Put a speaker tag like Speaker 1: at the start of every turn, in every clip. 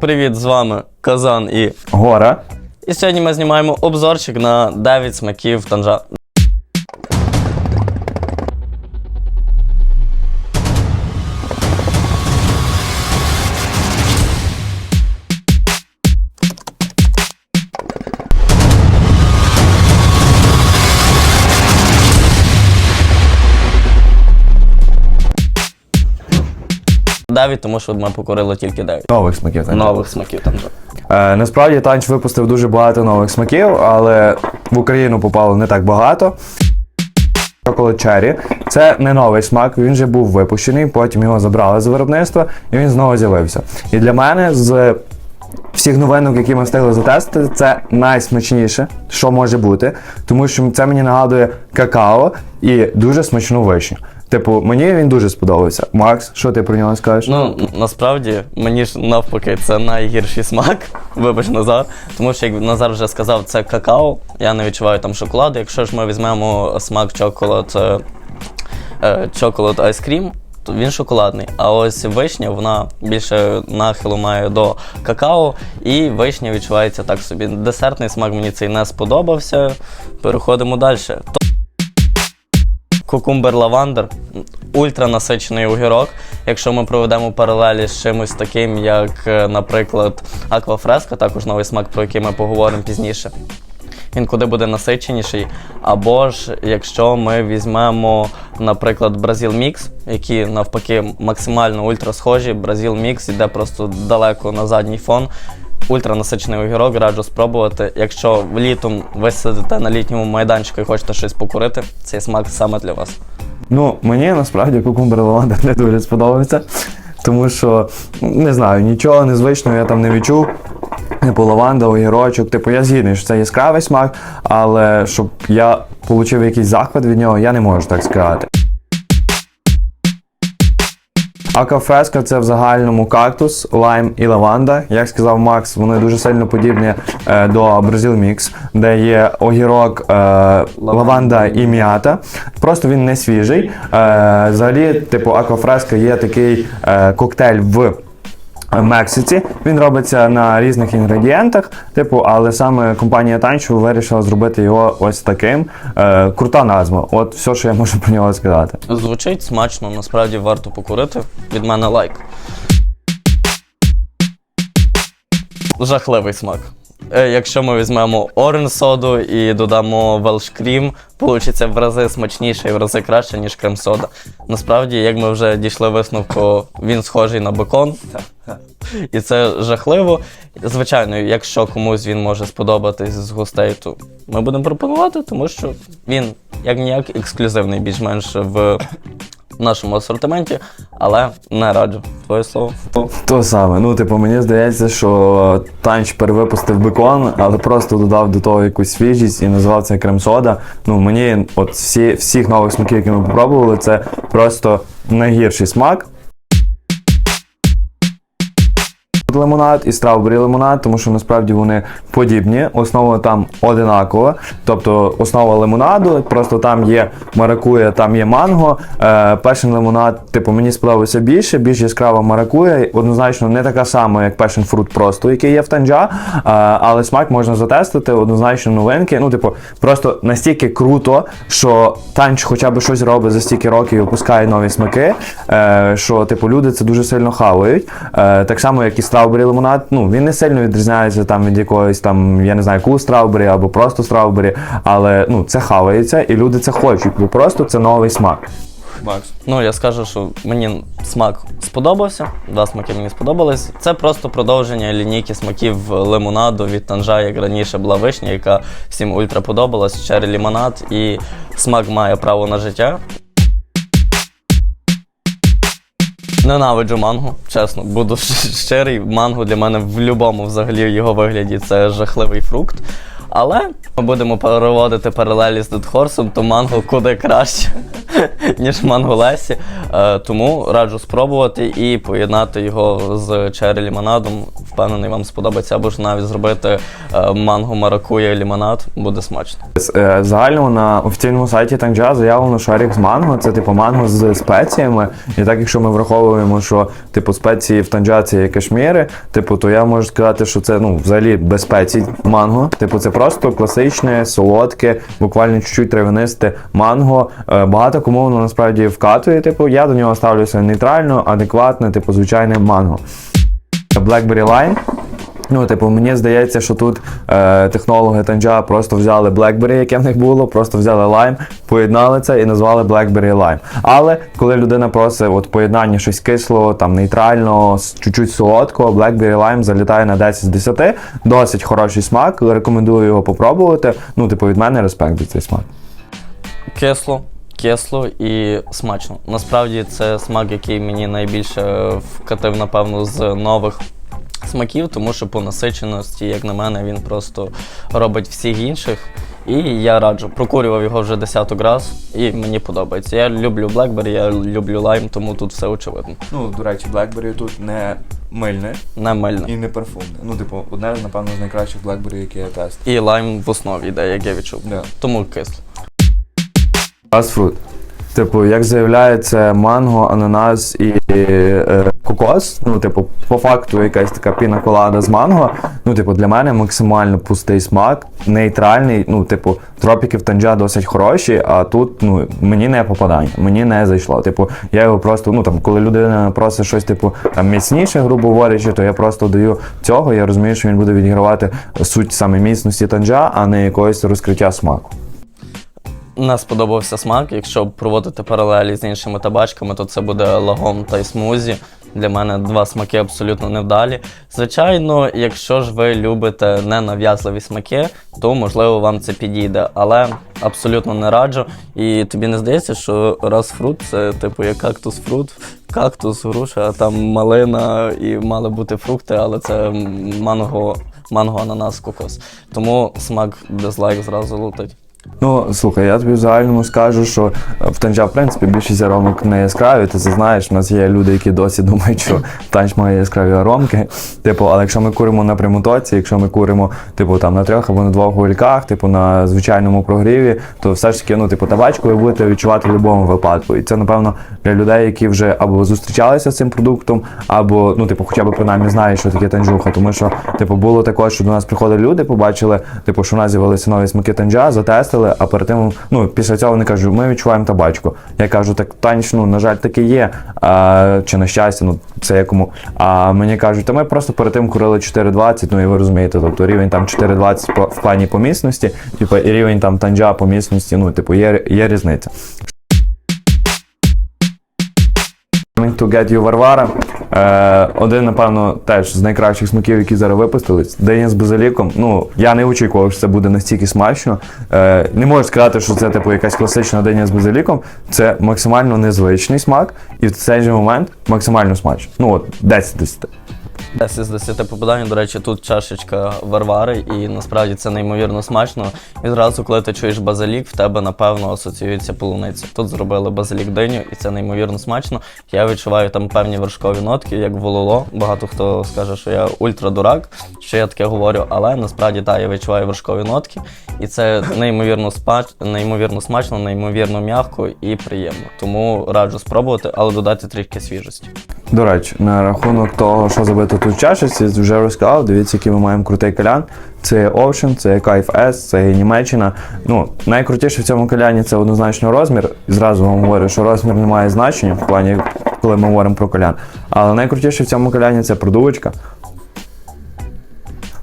Speaker 1: Привіт, з вами Казан і.
Speaker 2: Гора.
Speaker 1: І сьогодні ми знімаємо обзорчик на 9 смаків танжа. Дев'ять, тому що ми покорили тільки 9
Speaker 2: Нових смаків. так.
Speaker 1: нових смаків танжа.
Speaker 2: Е, насправді танч випустив дуже багато нових смаків, але в Україну попало не так багато. Chocolate Cherry – це не новий смак, він вже був випущений, потім його забрали з виробництва і він знову з'явився. І для мене з всіх новинок, які ми встигли затестити, це найсмачніше, що може бути, тому що це мені нагадує какао і дуже смачну вишню. Типу, мені він дуже сподобався. Макс, що ти про нього скажеш?
Speaker 1: Ну, насправді, мені ж навпаки, це найгірший смак. Вибач Назар. Тому що, як Назар вже сказав, це какао. Я не відчуваю там шоколаду. Якщо ж ми візьмемо смак чоколад, е, е, чоколад айскрім, то він шоколадний. А ось вишня, вона більше нахилу має до какао, і вишня відчувається так собі. Десертний смак мені цей не сподобався. Переходимо далі. Кукумбер лавандер, ультранасичений огірок. Якщо ми проведемо паралелі з чимось таким, як, е, наприклад, аквафреска, також новий смак, про який ми поговоримо пізніше. Він куди буде насиченіший. Або ж якщо ми візьмемо, наприклад, Бразил Мікс, які навпаки максимально ультра схожі, Бразил Мікс іде просто далеко на задній фон. Ультранасичений огірок раджу спробувати. Якщо літом ви сидите на літньому майданчику і хочете щось покурити, цей смак саме для вас.
Speaker 2: Ну, мені насправді кукумбер лаванда не дуже сподобається, тому що не знаю, нічого незвичного я там не відчув. Типу лаванда, огірочок. Типу, я згідний, що це яскравий смак, але щоб я отримав якийсь захват від нього, я не можу так сказати. Акафреска це в загальному кактус, лайм і лаванда. Як сказав Макс, вони дуже сильно подібні е, до Бразил Мікс, де є огірок, е, лаванда і м'ята. Просто він не свіжий. Е, взагалі, типу, акафреска є такий е, коктейль в. Мексиці він робиться на різних інгредієнтах, типу, але саме компанія Танчу вирішила зробити його ось таким. Е, крута назва. От все, що я можу про нього сказати.
Speaker 1: Звучить смачно, насправді варто покурити. Від мене лайк. Жахливий смак. Е, Якщо ми візьмемо орен соду і додамо велш крім, вийде в рази смачніше і в рази краще, ніж крем сода. Насправді, як ми вже дійшли висновку, він схожий на бекон. І це жахливо. Звичайно, якщо комусь він може сподобатись з гостей, то ми будемо пропонувати, тому що він як ніяк ексклюзивний більш-менш в нашому асортименті, але не раджу. Твоє слово.
Speaker 2: То саме. Ну, типу, мені здається, що танч перевипустив бекон, але просто додав до того якусь свіжість і назвав це крем-сода. Ну, мені от всі, всіх нових смаків, які ми попробували, це просто найгірший смак. Лимонад і стравбері лимонад, тому що насправді вони подібні. Основа там одинакова. Тобто основа лимонаду, просто там є маракуя, там є манго. Е, перший лимонад, типу, мені сподобався більше, більш яскрава маракуя. Однозначно не така сама, як перший фрут просто, який є в танджа. Е, але смак можна затестити, однозначно новинки. Ну, типу, просто настільки круто, що танч хоча б щось робить за стільки років і випускає нові смаки. Е, що, типу, люди це дуже сильно хавають. Е, так само, як і Strawberry лимонад, ну він не сильно відрізняється там від якогось там, я не знаю, кул Strawberry або просто Strawberry, але ну це хавається і люди це хочуть, бо просто це новий смак.
Speaker 1: Макс. Ну, я скажу, що мені смак сподобався. Два смаки мені сподобались. Це просто продовження лінійки смаків лимонаду від танжа, як раніше була вишня, яка всім ультра подобалась. Черрі лимонад і смак має право на життя. Ненавиджу манго, чесно, буду щирий. Манго для мене в будь-якому взагалі його вигляді це жахливий фрукт. Але ми будемо переводити паралелі з дедхорсом, то манго куди краще, ніж манго Лесі. Е, тому раджу спробувати і поєднати його з чері лімонадом. Впевнений, вам сподобається, або ж навіть зробити е, манго маракуя лімонад, буде смачно.
Speaker 2: Е, Загально на офіційному сайті Танджа заявлено, що Арікс манго це типу манго з спеціями. І так, якщо ми враховуємо, що типу спеції в Танджа це є кашміри, типу, то я можу сказати, що це ну взагалі без спецій манго. Типу, це просто класичне, солодке, буквально чуть-чуть травянисте манго. Е, Багато кому воно насправді вкатує. Типу, я до нього ставлюся нейтрально, адекватне, типу, звичайне манго. Blackberry Lime. Ну, типу, мені здається, що тут е, технологи Танджа просто взяли BlackBerry, яке в них було, просто взяли Lime, поєднали це і назвали BlackBerry Lime. Але коли людина просить от поєднання щось кислого, там нейтрального, чуть-чуть солодкого, BlackBerry Lime залітає на 10 з 10. Досить хороший смак. Рекомендую його попробувати. Ну, типу, від мене респект за цей смак.
Speaker 1: Кисло, кисло і смачно. Насправді це смак, який мені найбільше вкатив, напевно, з нових смаків, тому що по насиченості, як на мене, він просто робить всіх інших. І я раджу, прокурював його вже десяток раз, і мені подобається. Я люблю BlackBerry, я люблю лайм, тому тут все очевидно.
Speaker 3: Ну, до речі, BlackBerry тут не мильне
Speaker 1: Не мильне.
Speaker 3: і не парфумне. Ну, типу, одне, напевно, з найкращих BlackBerry, які я тест.
Speaker 1: І лайм в основі йде, як я відчув.
Speaker 3: Да.
Speaker 1: Тому кисло.
Speaker 2: Фастфуд. Типу, як заявляється, манго, ананас і е, кокос. Ну, типу, по факту якась така піна колада з манго. Ну, типу, для мене максимально пустий смак, нейтральний. Ну, типу, тропіки в танджа досить хороші, а тут ну, мені не попадання, мені не зайшло. Типу, я його просто, ну там, коли людина просить щось, типу, там міцніше, грубо говорячи, то я просто даю цього. Я розумію, що він буде відігравати суть саме міцності танджа, а не якогось розкриття смаку.
Speaker 1: Не сподобався смак. Якщо проводити паралелі з іншими табачками, то це буде лагом та й смузі. Для мене два смаки абсолютно невдалі. Звичайно, якщо ж ви любите ненав'язливі смаки, то можливо вам це підійде, але абсолютно не раджу. І тобі не здається, що раз фрут це типу як кактус фрут, кактус, груша, а там малина і мали бути фрукти, але це манго, манго, ананас, кокос. Тому смак дизлайк зразу лутить.
Speaker 2: Ну, слухай, я тобі в загальному скажу, що в танча, в принципі, більшість аромок не яскраві. Ти це знаєш, у нас є люди, які досі думають, що танч має яскраві аромки. Типу, але якщо ми куримо на прямотоці, якщо ми куримо, типу, там на трьох або на двох гульках, типу на звичайному прогріві, то все ж таки, ну, типу, табачку ви будете відчувати в будь-якому випадку. І це, напевно, для людей, які вже або зустрічалися з цим продуктом, або, ну, типу, хоча б принаймні знають, що таке танжуха. Тому що, типу, було також, що до нас приходили люди, побачили, типу, що в нас з'явилися нові смаки танджа, затестили, а перед тим, ну, після цього вони кажуть, ми відчуваємо табачку. Я кажу, так танч, ну, на жаль, таки є. А, чи на щастя, ну, це якому. А мені кажуть, та ми просто перед тим курили 4,20, ну і ви розумієте, тобто рівень там 4,20 в плані помісності, типу, і рівень там танджа помісності, ну, типу, є, є різниця. To get you Варвара. Е, один, напевно, теж з найкращих смаків, які зараз випустились. День з базиліком. Ну, я не очікував, що це буде настільки смачно. Е, не можу сказати, що це типу якась класична диня з базиліком. Це максимально незвичний смак, і в цей же момент максимально смачно. Ну от 10 з 10.
Speaker 1: 10 з 10 попадань, до речі, тут чашечка варвари, і насправді це неймовірно смачно. І зразу, коли ти чуєш базилік, в тебе напевно асоціюється полуниця. Тут зробили базилік диню, і це неймовірно смачно. Я відчуваю там певні вершкові нотки, як вололо. Багато хто скаже, що я ультрадурак, що я таке говорю, але насправді так, я відчуваю вершкові нотки, і це неймовірно спач... неймовірно смачно, неймовірно м'яко і приємно. Тому раджу спробувати, але додати трішки свіжості.
Speaker 2: До речі, на рахунок того, що забито тут чашечці, вже розказав. Дивіться, який ми маємо крутий калян. Це Ocean, це є Кайф S, це Німеччина. Ну, найкрутіше в цьому каляні це однозначно розмір. І зразу вам говорю, що розмір не має значення в плані, коли ми говоримо про калян. Але найкрутіше в цьому каляні це продувочка.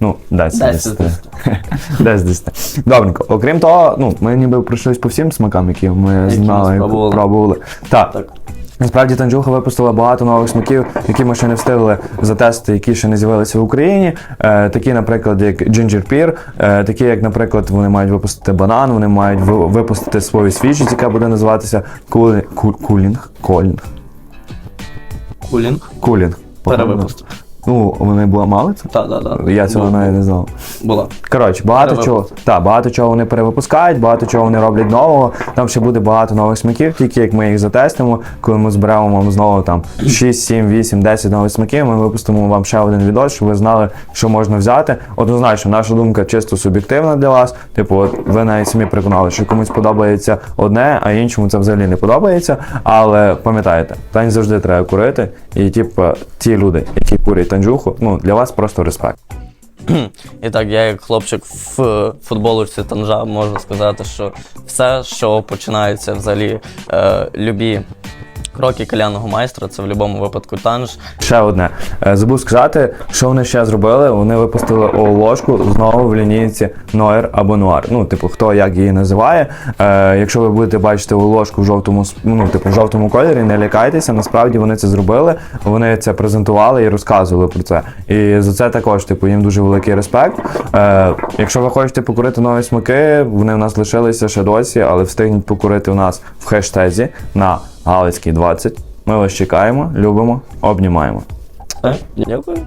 Speaker 2: Ну, 10
Speaker 1: 10
Speaker 2: з 10. 10 з 10. Добренько. Окрім того, ну, ми ніби пройшлись по всім смакам, які ми знали, пробували. Так. Насправді Танджуха випустила багато нових смаків, які ми ще не встигли затестити, які ще не з'явилися в Україні. Е, такі, наприклад, як Ginger Peer, е, такі, як, наприклад, вони мають випустити банан, вони мають ви- випустити свою свіжість, яка буде називатися кулінг. кулінг.
Speaker 1: Кулінг.
Speaker 2: Кулінг.
Speaker 1: Перевипуск.
Speaker 2: Ну, вони були мали це?
Speaker 1: Так, так, так.
Speaker 2: Я цього навіть не знав.
Speaker 1: Була.
Speaker 2: Коротше, багато чого, та, багато чого вони перевипускають, багато чого вони роблять нового. Там ще буде багато нових смаків, тільки як ми їх затестимо, коли ми зберемо вам знову там 6, 7, 8, 10 нових смаків, ми випустимо вам ще один відос, щоб ви знали, що можна взяти. Однозначно, наша думка чисто суб'єктивна для вас. Типу, от ви навіть самі переконали, що комусь подобається одне, а іншому це взагалі не подобається. Але пам'ятайте, тань завжди треба курити. І типу, ті люди, які курять танджуху, ну для вас просто респект.
Speaker 1: І так, я як хлопчик в футболочці танжа можу сказати, що все, що починається взагалі, е, любі кроки кальянного майстра, це в будь-якому випадку танж.
Speaker 2: Ще одне. Е, Забув сказати, що вони ще зробили. Вони випустили ложку знову в лінійці Noir або Noir. Ну, типу, хто як її називає. Е, якщо ви будете бачити ложку в жовтому ну, типу, в жовтому кольорі, не лякайтеся. Насправді вони це зробили. Вони це презентували і розказували про це. І за це також, типу, їм дуже великий респект. Е, якщо ви хочете покурити нові смаки, вони в нас лишилися ще досі, але встигніть покурити у нас в хештезі на Галицький 20. Ми вас чекаємо, любимо, обнімаємо.
Speaker 1: Дякую.